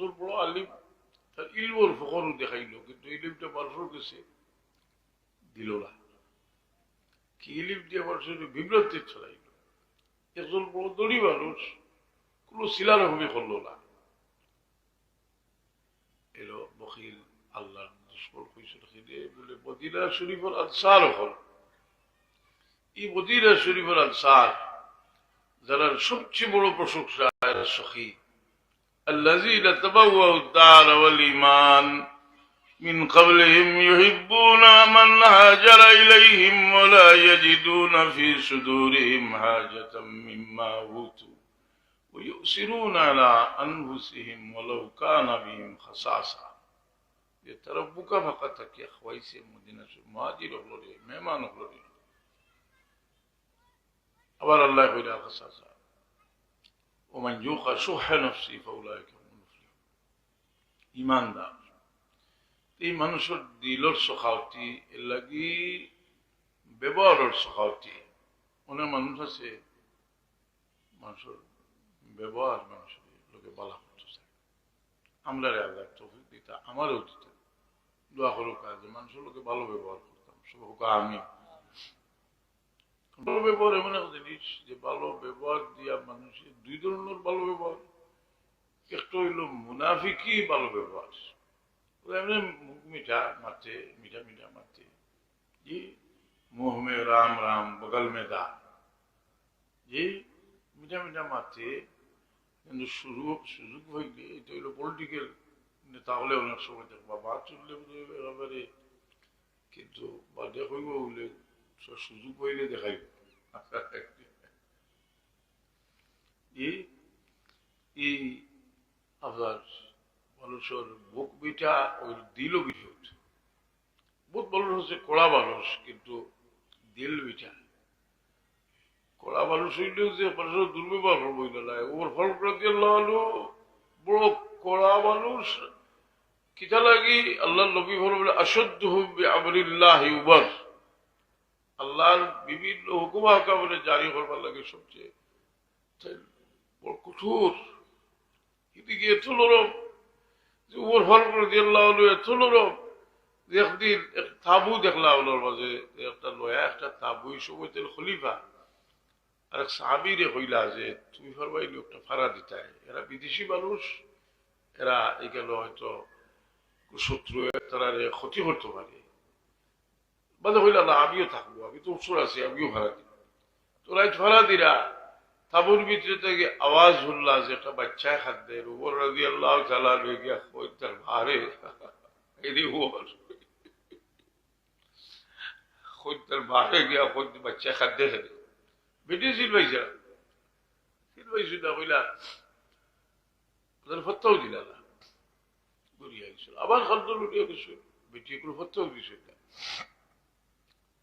একজন বড় আলিম, তার ইলমর ফকরও দেখাইল, কিন্তু ইলিমটা মানুষের কাছে দিল না। কি ইলিম দিয়ে মানুষের বিভ্রান্তি ছড়াইল? একজন বড় দড়ি মানুষ, কোনো শিলারহমি করল না। এলো বকিল আল্লাহর দুশ্মন সেদে বলে মদিনা শরীফের আনসার হল এই মদিনা শরীফের আনসার যারা সবচেয়ে বড় প্রশংসা, সখী الذين تبوأوا الدار والإيمان. من قبلهم يحبون من هاجر إليهم ولا يجدون في صدورهم حاجة مما أوتوا ويؤثرون على أنفسهم ولو كان بهم خصاصة. يتربك فقط تکی خواهی سے مدینہ سے مہاجر اخلو لے مہمان اخلو لے ওমান ইউকা সুহ ফাউলাইকা হুমুল মুফলিহুন ইমানদার এই মানুষের দিলর সখাওতি এর লাগি ব্যবহারের সখাওতি অনেক মানুষ আছে, মানুষের ব্যবহার মানুষের লোকে বলা করতে চায়। আমরা আল্লাহ তৌফিক দিতা, আমারও দিতে। দোয়া করুক কাজে মানুষের লোকে ভালো ব্যবহার করতাম সব আমি ভালো ব্যবহার এমন এক জিনিস যে ভালো ব্যবহার দিয়া মানুষের দুই ধরনের ভালো ব্যবহার। একটা হইল মুনাফিকি ভালো ব্যবহার। এমনি মুখ মিঠা মারতে মিঠা মিঠা মারতে জি মুহ মে রাম রাম, বগল দা জি, মিঠা মিঠা মারতে কিন্তু সুযোগ সুযোগ হইলে এটা হইল পলিটিক্যাল নেতা হলে অনেক সময় দেখবা বা চললে একেবারে কিন্তু বাদে হইব বলে সুযোগ এই এই আপনার মানুষের বুক বিটা ওই দিল বিটা বহুত মানুষ হচ্ছে কড়া মানুষ কিন্তু দিল বিটা কড়া মানুষ হইলেও যে মানুষের দুর্ব্যবহার করব না ওর ফল করে দিয়ে হলো বড় কড়া মানুষ কিতা লাগি আল্লাহ নবী বলে অসহ্য হবে আমরিল্লাহ উবার আল্লাহর বিভিন্ন হুকুম হাকামে জারি করবার লাগে সবচেয়ে কঠোর। এদিকে এত নরম যে ফল করে দিয়ে আল্লাহ এত নরম যে একদিন এক তাবু দেখলাম ওনার মাঝে একটা নয়া একটা তাবু, এই সময় তেল খলিফা। আর এক সাহাবিরে হইলা যে, তুমি ফরমাইলি একটা ফাড়া দিতাই এরা বিদেশি মানুষ, এরা এখানে হয়তো শত্রু তারা ক্ষতি করতে পারে। মানে হইলা না, আমিও থাকব আমি তো উৎসর আছি, আমিও ভাড়া দিব। তোরা ভাড়া দিরা। তাবুর ভিতরে থেকে আওয়াজ শুনলা যে একটা বাচ্চায় হাত দেয়। উপর রাজি আল্লাহ চালা লয়ে গিয়া তার ভারে এদি ওর তার ভারে গিয়া খোঁজ বাচ্চা খাদ দেখে বেটি ছিল ভাইসা ছিল ভাইসু না, কইলা ওদের ফত্তাও দিলা না। ঘুরিয়া গেছিল। আবার খাদ্য লুটিয়া গেছিল। বেটি কোনো ফত্তাও দিছিল। না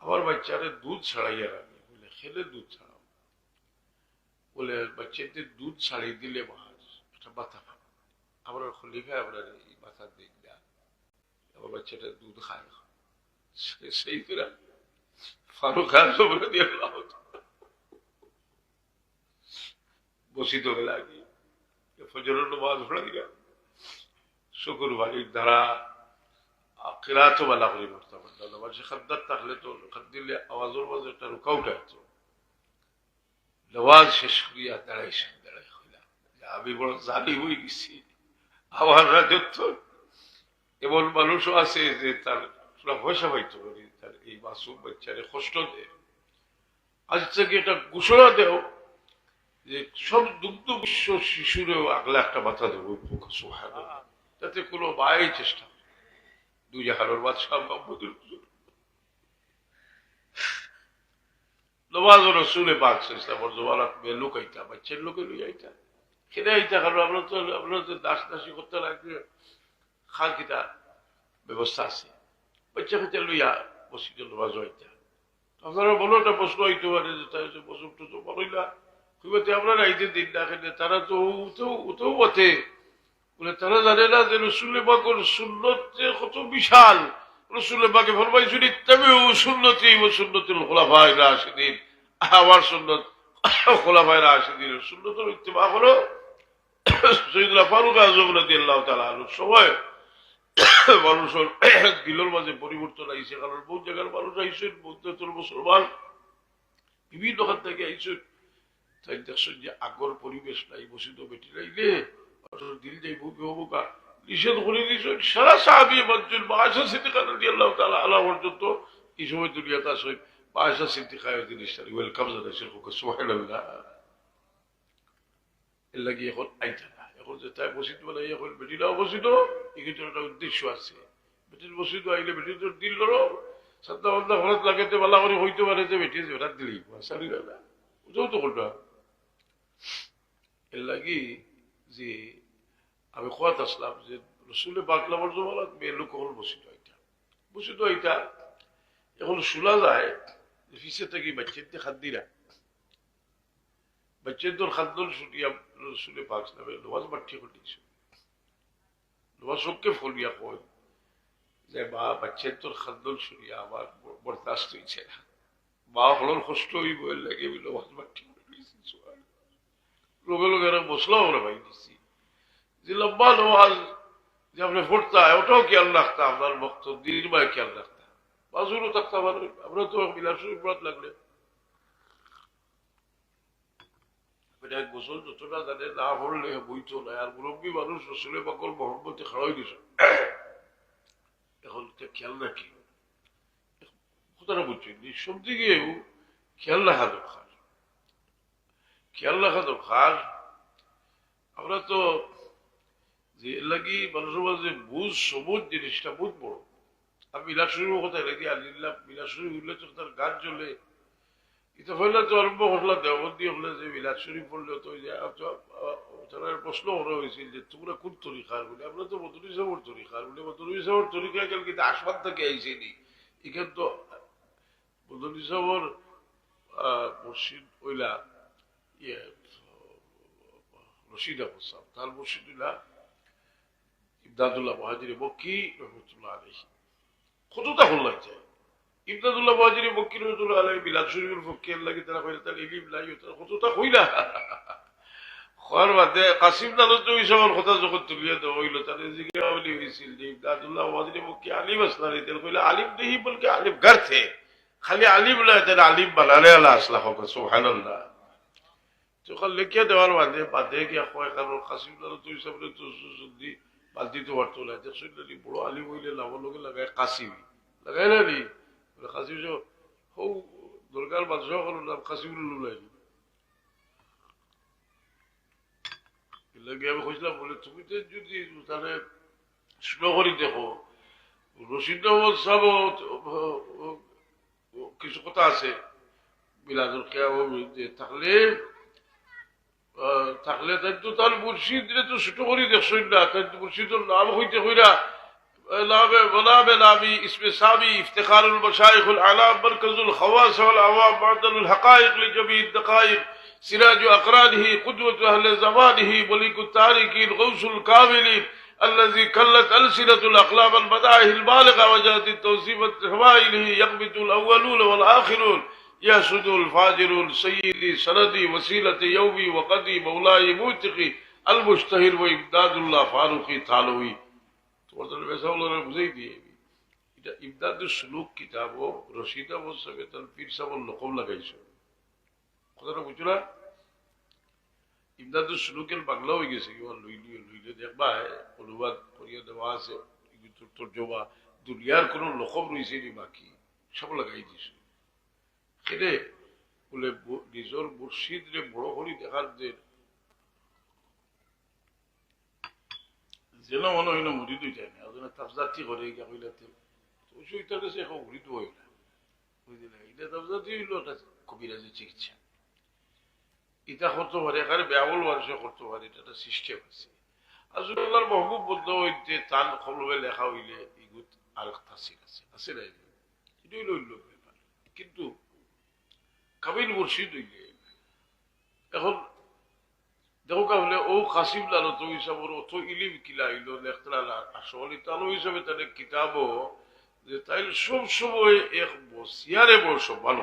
আমার বাচ্চারে দুধ ছাড়াইয়া রাখে বলে, খেলে দুধ ছাড়াও। বলে বাচ্চাদের দুধ ছাড়িয়ে দিলে মাছ একটা বাতা পাবো আমরা খলিফা আমরা এই বাতা দিই না। বাচ্চাটা দুধ খায় সেই করে ফারুক বলে দিয়ে বসিত লাগি। ফজর নামাজ পড়াই শুকুর বাড়ির দ্বারা কিরাত বালা করে পড়তে পারতাম না মানুষ খাদ্দার থাকলে তো খাদ দিলে আওয়াজের মাঝে একটা রুকাউট আসতো নওয়াজ শেষ করিয়া দাঁড়াইছে দাঁড়াই হইলাম। আমি বড় জানি হয়ে গেছি। আমার রাজত্ব এমন মানুষও আছে যে তার পয়সা পাইতে পারি, তার এই মাসুম বাচ্চারে কষ্ট দেয়। আজ থেকে এটা ঘোষণা দেও যে সব দুগ্ধ বিশ্ব শিশুরেও আগলা একটা মাথা দেবো তাতে কোনো মায়ের চেষ্টা দুই জাহানোর বাদশাহ মোহাম্মদুল নমাজ রসুলে পাক শেষটা বর্জমানাত মে লুকাইতা বাচ্চার লোকে লুই আইতা। খেলে আইতে কারণ আমরা তো আমরা তো দাস দাসী করতে লাগবে। খাল কিতা ব্যবস্থা আছে। বাচ্চা কাচ্চা লইয়া বসিতে লওয়া যাইতা আপনারা বলো একটা প্রশ্ন হইতে পারে যে, তাই যে বসুন টসুন বলইলা খুবতে আপনারা আইতে দিন না খেলে তারা তো উতেও উতেও বটে। বলে, তারা জানে না যে রসুল বাকর সুন্নত যে কত বিশাল। রসুল বাকে ফরমাইছেন, ইত্তাবিউ সুন্নতি ও সুন্নতুল খোলাফায়ে রাশিদিন। আমার সুন্নত খোলাফায়ে রাশিদিনের সুন্নতের ইত্তেবা হলো সৈয়দুল্লাহ ফারুক আজম রাদিয়াল্লাহু তাআলা আনহুর সময়। মানুষের দিলের মাঝে পরিবর্তন আইছে, কারণ বহু জায়গার মানুষ আইসেন বৌদ্ধতর মুসলমান। বিভিন্ন খান থেকে আইসেন তাই দেখছেন যে আগর পরিবেশ নাই, বসিত বেটি নাইলে মানুষের দিল যাই বুকে নিষেধ করে দিয়েছেন সারা সাহাবি মঞ্জুর বাসা সিদ্দিকা রাজি আল্লাহ তালা আল্লাহ পর্যন্ত এই সময় দুনিয়াতে আসেন বাসা সিদ্দিকায় জিনিসটা ওয়েলকাম জানাইছেন সোহাইল এর লাগি এখন আইতা না। এখন যে তাই বসিত এখন বেটিরাও বসিত এক্ষেত্রে একটা উদ্দেশ্য আছে। বেটির বসিত আইলে বেটির দিল ধরো সাতটা বন্ধা ঘরত লাগাতে পালা করে হইতে পারে বেটি ওটা দিলি সারি না লাগি যে আমি খোয়াত আসলাম যে রসুলে বাকলামর জমানত মেয়ে লোক হল বসিত এটা বসিত এটা এখন শোনা যায় ফিসে থেকে বাচ্চাতে খাদ্দিরা। বাচ্চাদের খাদ্দল শুনিয়া রসুলে পাক নামে নমাজ মাঠি ঘটিয়েছে নমাজ সবকে ফলিয়া কয় যে মা বাচ্চাদের খাদ্দল শুনিয়া আমার বরদাস্ত হয়েছে না। মা হলর কষ্ট হইব লাগে আমি নমাজ মাঠি ঘটিয়েছি লগে এরা মশলা আমরা পাই দিচ্ছি যে লম্বা নমাজ যে আপনি পড়তা, ওটাও খেয়াল রাখতা আপনার ভক্ত দিন মায় খেয়াল রাখতা। বাজুরও থাকতা আমরা তো বিলাস লাগলে। এটা গোসল যতটা জানে, না হলে বইতো না আর মুরব্বী মানুষ রসুলে বাকল মোহাম্মতে খাওয়াই দিছে। এখন খেয়াল রাখি। কথাটা বুঝছি সব দিকেও খেয়াল রাখা দরকার। খেয়াল রাখা দরকার আমরা তো যে মানুষের মাঝে বুঝ, সবুজ জিনিসটা বুঝ বড়। আর মিলাশুরির কথা লাগি আলিল্লাহ মিলাশুরি তার এটা হইলে তো আরম্ভ হলে যে বিলাস শরীফ পড়লে তো যে তারা প্রশ্ন করা হয়েছিল যে তোমরা কোন তরিকার বলে? আমরা তো মধুরি সাহর তরিকার বলে। মধুরি সাহর তরিকা গেল কিন্তু আসবাদ থেকে আইসেনি। এখান তো মধুরি সাহর মসজিদ ওইলা ইয়ে রশিদ আবু সাহ তার মসজিদ ওইলা ইমদাদুল্লাহ মহাজির বকি রহমতুল্লাহ আলহী কতটা হল লাগছে? ইমদাদুল্লাহ মহাজির বকি রহমতুল্লাহ আলহী বিলাদ শরীফের পক্ষে লাগে তারা কইলে তার ইলিম তারা কতটা কইলা? খোয়ার বাদে কাসিম দাদত তো ওই সময় কথা যখন তুলিয়ে দেওয়া হইল, তাদের জিজ্ঞাসা বলি হয়েছিল যে ইমদাদুল্লাহ মহাজির বকি আলিম আসলানি তেল কইলে আলিম দেহি বলকে আলিম গার থে। খালি আলিম না তারা আলিম বানালে আল্লাহ আসলা হোক সোহানাল্লাহ তখন লিখিয়ে দেওয়ার বাদে বাদে গিয়া কয় কারণ কাসিম দাদত তো হিসাবে তো যদি বালতি তো পারতো না দেখছেন নি বড় আলিম হইলে লাভর লোকে লাগায় কাশিম লাগাই না নি কাশিম হৌ দরকার বাদশাহ করো নাম কাশিম লুলাই লাগে আমি কইছিলাম বলে তুমি তো যদি তাহলে স্লো করি দেখো রশিদ আহমদ কিছু কথা আছে বিলাদুল কেয়াম থাকলে থাকলে তাই তো তার মুর্শিদ তো ছোট করি দেখছই না তাই তো মুর্শিদুর নাম হইতে হইরা نام ونام نامي اسم سامي افتخار المشايخ الأعلام مركز الخواص والعوام معدل الحقائق لجميع الدقائق سراج أقرانه قدوة أهل زمانه ملك التاركين غوث الكاملين الذي كلت ألسنة الأقلام المداعي البالغة وجهت التوصيف فوائله يقبض الأولون والآخرون یسد الفاجر السیدی سندی وسیلت یوبی وقدی مولائی موتقی المشتہر و امداد اللہ فاروقی تھالوی۔ تو حضرت ویسا اللہ نے مجھے دیے امداد سلوک کتاب و رشیدہ و سویتن پیر سب اللقم لگائی سو۔ خدا نے پوچھنا امداد کے البنگلہ ہوئی گیسے کہ وہ لوئی دیکھ با ہے۔ قلوبات قریہ دواز سے ترجمہ دنیا کنو لقم روی سے نہیں باقی سب لگائی دیسے সেটা বলে নিজের মুর্শিদ রে বড় করি দেখার যে যেন মনে না মুড়ি দুই যায় না? ওজনে তাফজাতি করে গিয়া তো কাছে এখন মুড়ি তো হইল এটা তাফজাতি হইল একটা কবিরাজি চিকিৎসা। এটা করতে পারে ব্যাবল মানুষে করতে পারে এটা একটা সিস্টেম আছে। আসলে আল্লাহর মহবুব বদ্ধ হইতে তার কলমে লেখা হইলে, ইগুত আর তাসির আছে আছে না হইল ব্যাপার কিন্তু কাবিল মুর্শিদ হইলে। এখন দেখো কাহলে ও কাসিম লাল তো হিসাবর অত ইলিম কিলা লেখতরা আসল ইতালো হিসাবে তাদের কিতাবও যে তাই সব সময় এক বসিয়ারে বড় সম্মান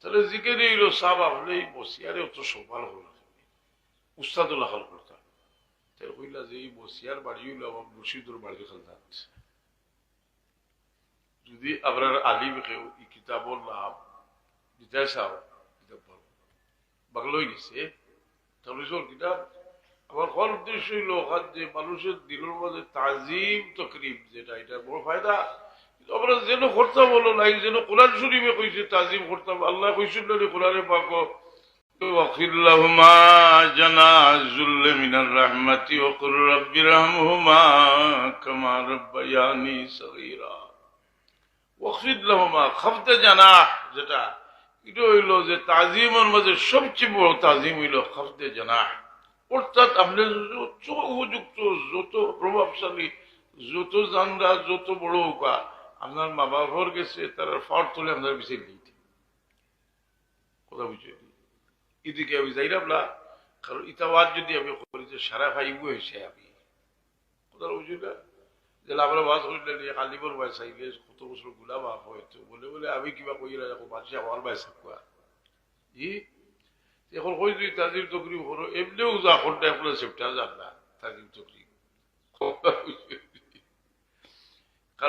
তাহলে জিকে দিল সাব আপনি বসিয়ারে অত সম্মান হল উস্তাদুল্লাহ হল করতা তাই হইলা যে এই বসিয়ার বাড়ি হইল আমার মুর্শিদুর বাড়ি খেলতাম যদি আপনার আলিম কেউ এই কিতাবর নাম দিতে চাও কিতাব পাবো বাংলোই গেছে তাহলে সব কিতাব আমার হল উদ্দেশ্য হইল ওখান যে মানুষের দিলের মধ্যে তাজিম তকরিম যেটা এটা বড় ফায়দা কিন্তু আমরা যেন করতাম বলো নাই যেন কোরআন শরীফে কইছে তাজিম করতাম আল্লাহ কইছিল না কোরআনে পাক واغفر لهما جناح الذل من الرحمة وقل رب ارحمهما كما ربياني صغيرا ওয়াকফিদ লাহমা খাফতে জানা যেটা এটা হইল যে তাজিমের মাঝে সবচেয়ে বড় তাজিম হইল খাফতে জানা অর্থাৎ আপনি যত উপযুক্ত যত প্রভাবশালী, যত জানরা যত বড় উকা আপনার মা বাবার গেছে তারা ফর তুলে আপনার বিষয় দিতে কথা বুঝে এদিকে আমি যাইলাম না কারণ ইতাবাদ যদি আমি করি যে সারা ভাইব হয়েছে আমি। কথা বুঝি না? গুলা এমনিও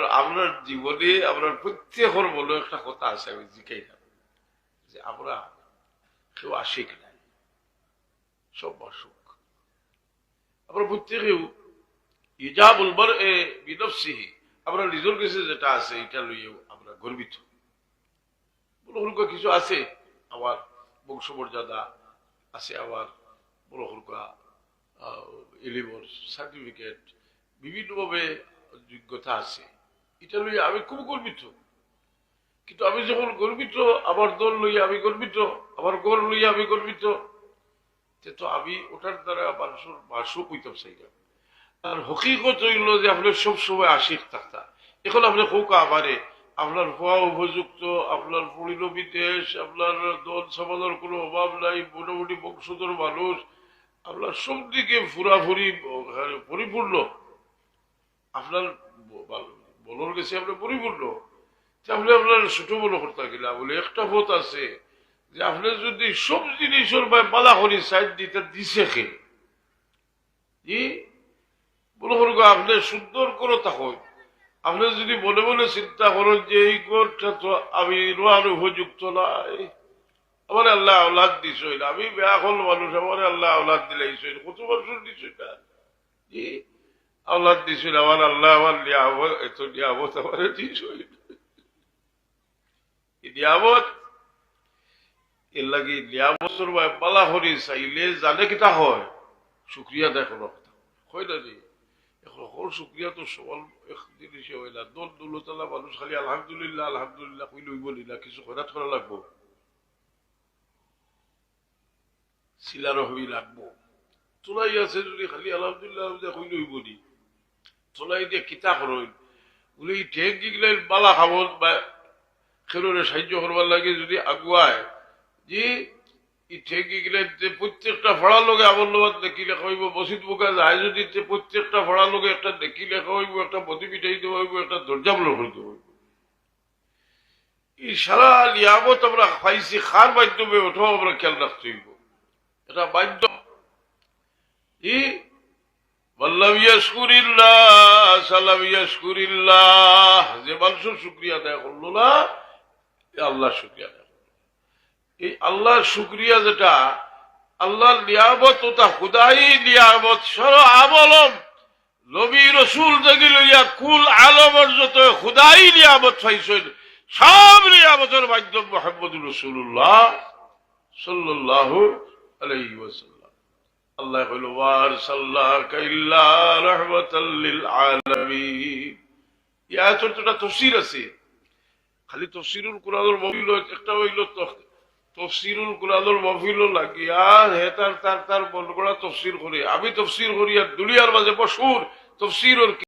আপনার জীবনে আপনার প্রত্যেকের বলে একটা কথা আছে আমি জিকাই না যে আমরা কেউ আশিক নাই সব অসুখ আমরা প্রত্যেকেও ইজাবুল বর এ বিনফসিহি। আমরা নিজের কাছে যেটা আছে, এটা লইয়েও আমরা গর্বিত। বড় কিছু আছে আমার বংশমর্যাদা আছে আমার বড় হলকা এলিবর সার্টিফিকেট, বিভিন্নভাবে যোগ্যতা আছে। এটা লইয়া আমি খুব গর্বিত। কিন্তু আমি যখন গর্বিত, আমার দল লইয়া আমি গর্বিত, আমার গড় লইয়া আমি গর্বিত, তো আমি ওটার দ্বারা মানুষের বাসও কইতাম চাইলাম আর হকিকত হইল যে আপনার সব সময় আশিক থাকতা এখন আপনি খোকা আমারে আপনার হওয়া উপযুক্ত আপনার পড়িল বিদেশ, আপনার দল সমাজের কোনো অভাব নাই, মোটামুটি বংশধর মানুষ, আপনার সব দিকে ফুরাফুরি পরিপূর্ণ। আপনার বলর গেছে আপনার পরিপূর্ণ। তাহলে আপনার ছোট বড় করতে গেলা বলে একটা পথ আছে যে আপনি যদি সব জিনিসের বালা করি, সাইড দিতে দিছে খে বলো করব আপনি সুন্দর করে থাকুন আপনি যদি মনে মনে চিন্তা করেন যে এই গোটা তো আমি উপযুক্ত নাই আমার আল্লাহ আওলাদ দিছ আমি বেয়া হল মানুষ, আমার আল্লাহ আওলাদ দিলাইছিল কত বছর দিছ না আওলাদ দিছিল আমার আল্লাহ আমার নিয়ামত, এত নিয়ামত আমার দিছ নিয়ামত? এর লাগে নিয়ামতর বালা হরি চাইলে জানে কিতা হয়? শুক্রিয়া দেখো হয় না? সকল শুক্রিয়া তো সবল এক জিনিসে না। দল দৌলতলা মানুষ খালি আলহামদুলিল্লাহ আলহামদুলিল্লাহ কই লইব না কিছু হঠাৎ করা লাগবো। শিলারও হবি লাগবো। তোলাই আছে যদি খালি আলহামদুলিল্লাহ কই লইব নি। তোলাই দিয়ে কিতা করইন বলে এই ঠেক গিগলাই বালা খাব বা খেলোরে সাহায্য করবার লাগে যদি আগুয়ায় যে প্রত্যেকটা ফড়ার লোকে আমার লোক দেখি লেখা হইব বসিত বোকা যায় যদি প্রত্যেকটা ফড়ার লোকে একটা দেখি লেখা হইব, একটা পতি পিঠাই দেওয়া হইব, একটা দরজা বলে হইতে হইব। সারা লিয়ামত আমরা পাইছি খার মাধ্যমে ওঠাও আমরা খেয়াল রাখতে হইব। এটা বাধ্য। ই বল্লভ ইয়াসকুরিল্লাহ সালাম ইয়াসকুরিল্লাহ যে মানুষের শুক্রিয়া দেয় করল না আল্লাহ শুক্রিয়া এই আল্লাহর শুক্রিয়া যেটা, আল্লাহর লিয়াবত ওটা খুদাই লিয়াবত সর আমলম নবী রসুল থেকে লইয়া কুল আলমর যত খুদাই লিয়াবত পাইছেন, সব লিয়াবতের মাধ্যম মোহাম্মদ রসুল্লাহ সাল্লাহ আল্লাহ হইল, ওয়ার সাল্লাহ কাইল্লা রহমতাল্লিল আলামিন। ইয়া ছোটটা তফসির আছে। খালি তফসিরুল কোরআনের মহিল একটা হইল তফসিরুল কুরানুল মফিল লাগিয়া হে তার তার তার করা তফসির করি। আমি তফসির করি আর দুনিয়ার মাঝে বসুর তফসির